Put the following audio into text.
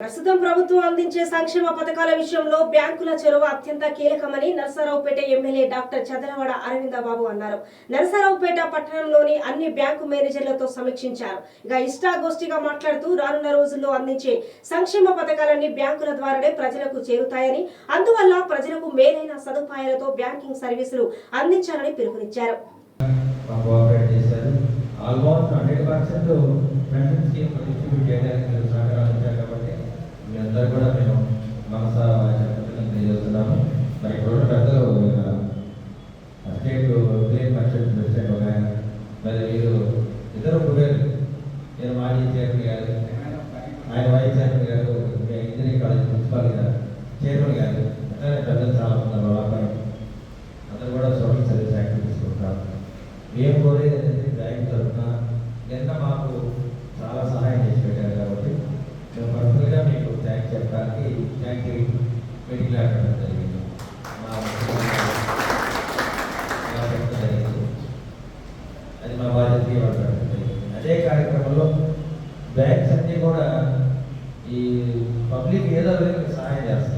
ప్రస్తుతం ప్రభుత్వం అందించే సంక్షేమ పథకాల విషయంలో బ్యాంకుల చొరవ అత్యంత కీలకమని నరసరావుపేట ఎమ్మెల్యే డాక్టర్ చదలవాడ అరవిందబాబు అన్నారు. నరసరావుపేట పట్టణంలోని అన్ని బ్యాంకు మేనేజర్లతో సమీక్షించారు. ఇక ఇష్టాగోష్ఠిగా మాట్లాడుతూ రానున్న రోజుల్లో అందించే సంక్షేమ పథకాలన్నీ బ్యాంకుల ద్వారానే ప్రజలకు చేరుతాయని అందువల్ల ప్రజలకు మేలైన సదుపాయాలతో బ్యాంకింగ్ సర్వీసులు అందించాలని పిలుపునిచ్చారు. ఆల్మోస్ట్ మీరు క్లీన్ మర్చెంట్ ప్రెసిడెంట్ ఒక ఆయన మరి మీరు ఇద్దరు కుబేరు నేను మాజీ చైర్మన్ గారు ఆయన వైస్ చైర్మన్ గారు ఇంజనీరింగ్ కాలేజ్ ప్రిన్సిపాల్ గారు చైర్మన్ గారు అట్లనే పెద్దలు చాలా మంది ఉన్నారు వ్యాపారం అందరూ కూడా సోషల్ సర్వీస్ యాక్టివిటీస్ ఉంటారు. మేము కోరేది ఏంటంటే బ్యాంక్ తరఫున నిన్న మాకు అది మా బాధ్యత అదే కార్యక్రమంలో బ్యాంక్స్ అన్నీ కూడా ఈ పబ్లిక్ ఏదో సహాయం చేస్తాయి